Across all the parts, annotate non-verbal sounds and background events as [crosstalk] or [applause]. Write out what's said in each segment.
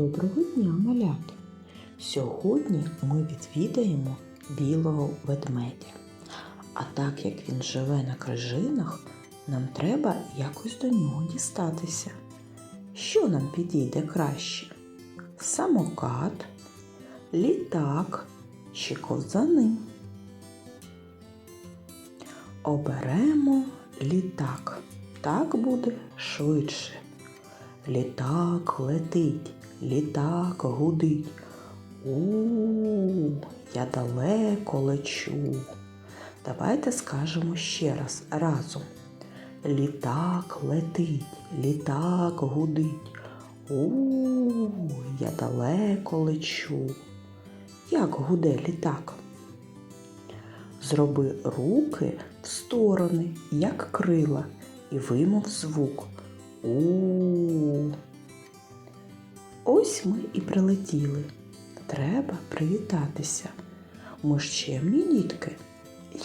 Доброго дня, малята! Сьогодні ми відвідаємо білого ведмедя. А так як він живе на крижинах, нам треба якось до нього дістатися. Що нам підійде краще? Самокат, літак чи ковзани? Оберемо літак. Так буде швидше. Літак летить, літак гудить. У, я далеко лечу. Давайте скажемо ще раз разом. Літак летить, літак гудить. У, я далеко лечу. Як гуде літак? Зроби руки в сторони, як крила, і вимов звук. У. Ось ми і прилетіли. Треба привітатися. Ми ж дітки.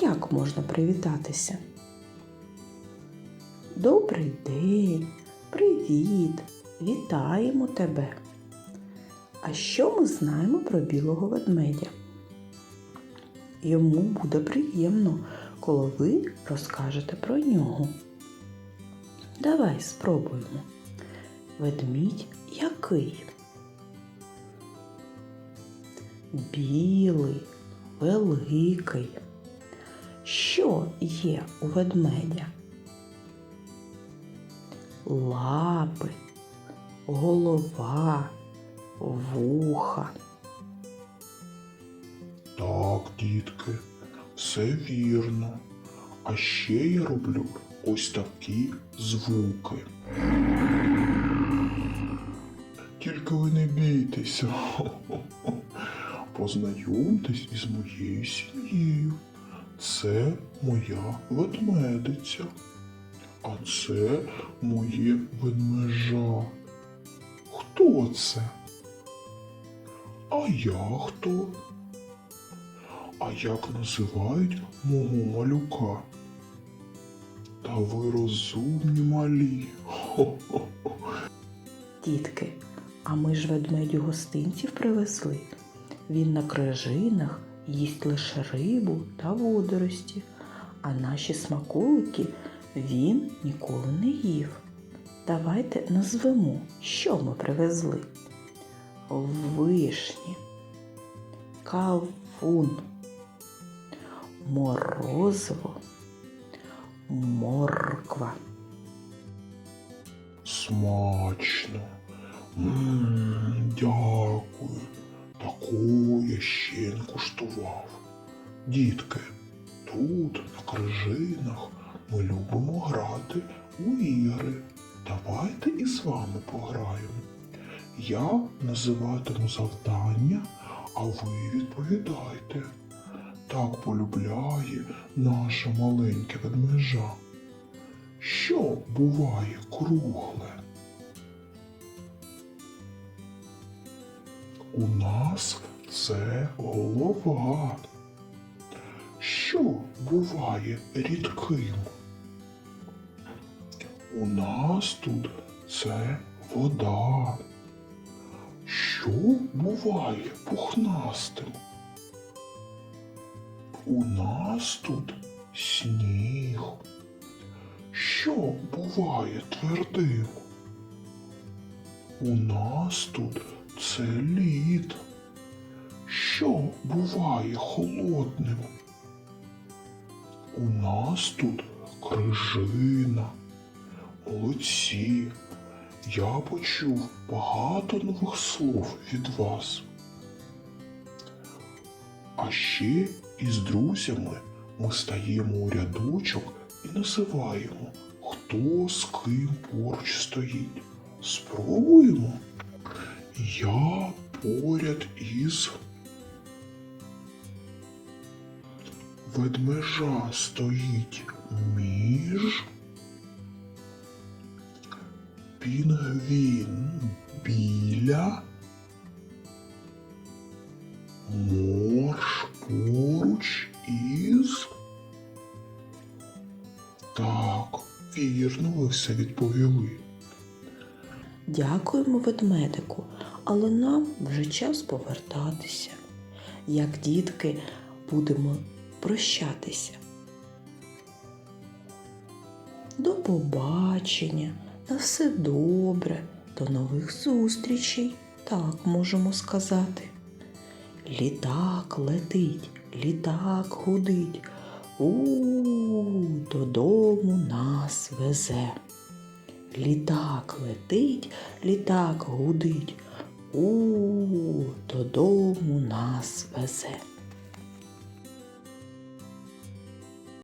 Як можна привітатися? Добрий день, привіт, вітаємо тебе. А що ми знаємо про білого ведмедя? Йому буде приємно, коли ви розкажете про нього. Давай спробуємо. Ведмідь який? Білий, великий. Що є у ведмедя? Лапи, голова, вуха. Так, дітки, все вірно. А ще я роблю ось такі звуки. Тільки ви не бійтеся. [laughs] Познайомтесь із моєю сім'єю. Це моя ведмедиця. А це моє ведмежа. Хто це? А я хто? А як називають мого малюка? Та ви розумні малі. Хо-хо-хо. [laughs] Дітки, а ми ж ведмедю гостинців привезли. Він на крижинах їсть лише рибу та водорості, а наші смаколики він ніколи не їв. Давайте назвемо, що ми привезли. Вишні, кавун, морозиво, морква. Смачно. Мм, дякую. Такого я ще не куштував. Дітки, тут, на крижинах, ми любимо грати у ігри. Давайте і з вами пограємо. Я називатиму завдання, а ви відповідайте. Так полюбляє наша маленьке ведмежа. Що буває кругле? У нас це голова. Що буває рідким? У нас тут це вода. Що буває пухнастим? У нас тут сніг. Що буває твердим? У нас тут це лід. Що буває холодним? У нас тут крижина. Молодці. Я почув багато нових слов від вас. А ще із друзями ми стаємо у рядочок і називаємо, хто з ким поруч стоїть. Спробуємо. Я поряд із ведмежа стоїть між пінгвін біля морж поруч із. Так, вірно, ви все відповіли. Дякуємо ведмедику. але нам вже час повертатися. Як дітки будемо прощатися. До побачення, на все добре, до нових зустрічей, так можемо сказати. Літак летить, літак гудить, у, -у, -у додому нас везе. Літак летить, літак гудить, у додому нас везе.